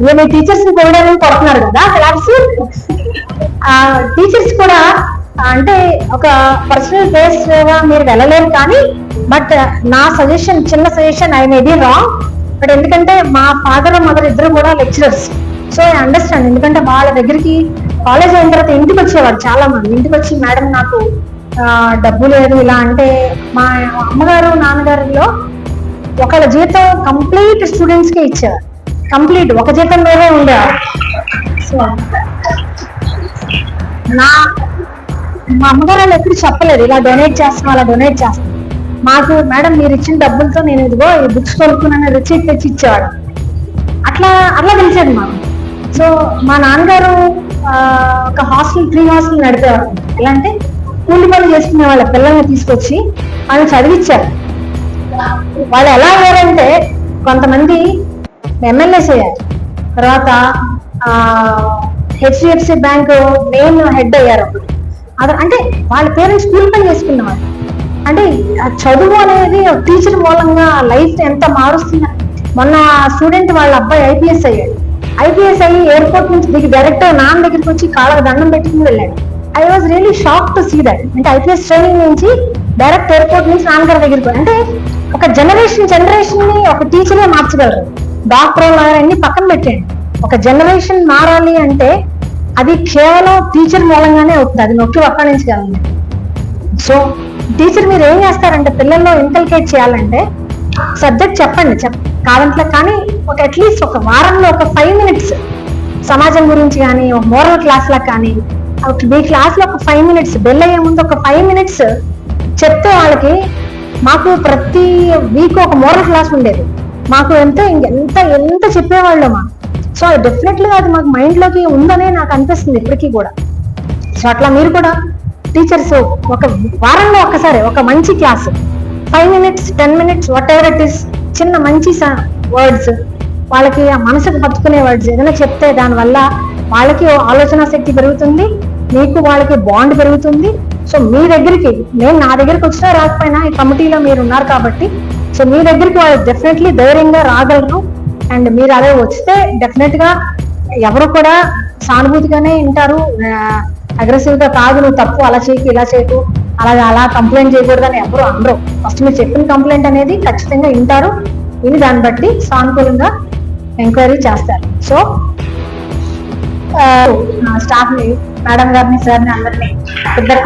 ఇక మీ టీచర్స్ని కొనడానికి కొడుతున్నారు కదా క్లాస్ టీచర్స్ కూడా అంటే ఒక పర్సనల్ బేస్ మీరు వెళ్ళలేరు కానీ బట్ నా సజెషన్ చిన్న suggestion I maybe wrong but ఎందుకంటే మా ఫాదర్ మదర్ ఇద్దరు కూడా లెక్చరర్స్ సో ఐ అండర్స్టాండ్ ఎందుకంటే వాళ్ళ దగ్గరికి కాలేజ్ అయిన తర్వాత ఇంటికి వచ్చేవారు చాలా మంది ఇంటికి వచ్చి మేడం నాకు డబ్బు లేదు. ఇలా అంటే మా అమ్మగారు నాన్నగారిలో ఒకళ్ళ జీతం కంప్లీట్ స్టూడెంట్స్కే ఇచ్చేవారు. కంప్లీట్. ఒక జీతం మీదే ఉండేవారు సో. నా మా అమ్మగారు వాళ్ళు ఎప్పుడు చెప్పలేదు ఇలా డొనేట్ చేస్తాం అలా డొనేట్ చేస్తాం మాకు మేడం మీరు ఇచ్చిన డబ్బులతో నేను ఇదిగో ఈ బుక్స్ కొనుక్కున్నాను రిసీట్ తెచ్చి ఇచ్చేవాడు అట్లా అట్లా తెలిసేది మాకు. సో మా నాన్నగారు ఒక హాస్టల్ ఫ్రీ హాస్టల్ నడిపేవారు. ఎలా అంటే కూలి పనులు చేసుకునే వాళ్ళ పిల్లల్ని తీసుకొచ్చి వాళ్ళని చదివించారు వాళ్ళు ఎలా అయ్యారంటే కొంతమంది ఎమ్మెల్యేస్ అయ్యారు తర్వాత హెచ్డిఎఫ్సి బ్యాంక్ మెయిన్ హెడ్ అయ్యారు అప్పుడు అంటే వాళ్ళ పేరెంట్స్ స్కూల్ పని చేసుకున్నవాళ్ళు. అంటే చదువు అనేది టీచర్ మూలంగా లైఫ్ ఎంత మారుస్తుంది. మొన్న స్టూడెంట్ వాళ్ళ అబ్బాయి ఐపీఎస్ అయ్యాడు. ఐపీఎస్ అయ్యి ఎయిర్పోర్ట్ నుంచి దిగి డైరెక్ట్ నాన్న దగ్గరికి వచ్చి కాళ్ళకు దండం పెట్టుకుని వెళ్ళాడు. I was really shock to see that అంటే ఐపీఎస్ ట్రైనింగ్ నుంచి డైరెక్ట్ ఎయిర్పోర్ట్ నుంచి నాన్నగారి దగ్గరికి. అంటే ఒక జనరేషన్ జనరేషన్ని ఒక టీచరే మార్చగలరు? డాక్టర్ లాయర్ అన్ని పక్కన పెట్టండి ఒక జనరేషన్ మారాలి అంటే అది కేవలం టీచర్ మూలంగానే అవుతుంది. అది నొక్కి వక్కాణించగలండి సో టీచర్ మీరు ఏం చేస్తారంటే పిల్లల్లో ఇంకల్కేట్ చేయాలంటే సబ్జెక్ట్ చెప్పండి. చెప్ కాదంట్లో కానీ ఒక అట్లీస్ట్ ఒక వారంలో ఒక ఫైవ్ మినిట్స్ సమాజం గురించి కానీ ఒక మోరల్ క్లాస్ లా కానీ ఒక మీ క్లాస్లో ఒక ఫైవ్ మినిట్స్ బెల్ అయ్యే ముందు ఒక ఫైవ్ మినిట్స్ చెప్తే వాళ్ళకి మాకు ప్రతి వీక్ ఒక మోరల్ క్లాస్ ఉండేది. మాకు ఎంత ఎంత ఎంత చెప్పేవాళ్ళు మా సో డెఫినెట్లీగా అది మాకు మైండ్లోకి ఉందనే నాకు అనిపిస్తుంది ఇప్పటికీ కూడా. సో అట్లా మీరు కూడా టీచర్స్ ఒక వారంలో ఒక్కసారి ఒక మంచి class five minutes ten minutes whatever it is చిన్న మంచి వర్డ్స్ వాళ్ళకి ఆ మనసుకు పట్టుకునే వర్డ్స్ ఏదైనా చెప్తే దానివల్ల వాళ్ళకి ఆలోచన శక్తి పెరుగుతుంది మీకు వాళ్ళకి బాండ్ పెరుగుతుంది. సో మీ దగ్గరికి నేను నా దగ్గరికి వచ్చినా రాకపోయినా ఈ కమిటీలో మీరు ఉన్నారు కాబట్టి సో మీ దగ్గరికి వాళ్ళు డెఫినెట్లీ ధైర్యంగా రాగలరు. అండ్ మీరు అదే వస్తే డెఫినెట్గా ఎవరు కూడా సానుభూతిగానే వింటారు అగ్రెసివ్గా కాదు నువ్వు తప్పు అలా చేయకు ఇలా చేయకు. అలా అలా కంప్లైంట్ చేయకూడదని ఎవరు అనరు. ఫస్ట్ మీరు చెప్పిన కంప్లైంట్ అనేది ఖచ్చితంగా వింటారు. విని దాన్ని బట్టి సానుకూలంగా ఎంక్వైరీ చేస్తారు. సో స్టాఫ్ని మేడం గారిని సార్ని అందరినీ ఇద్దరు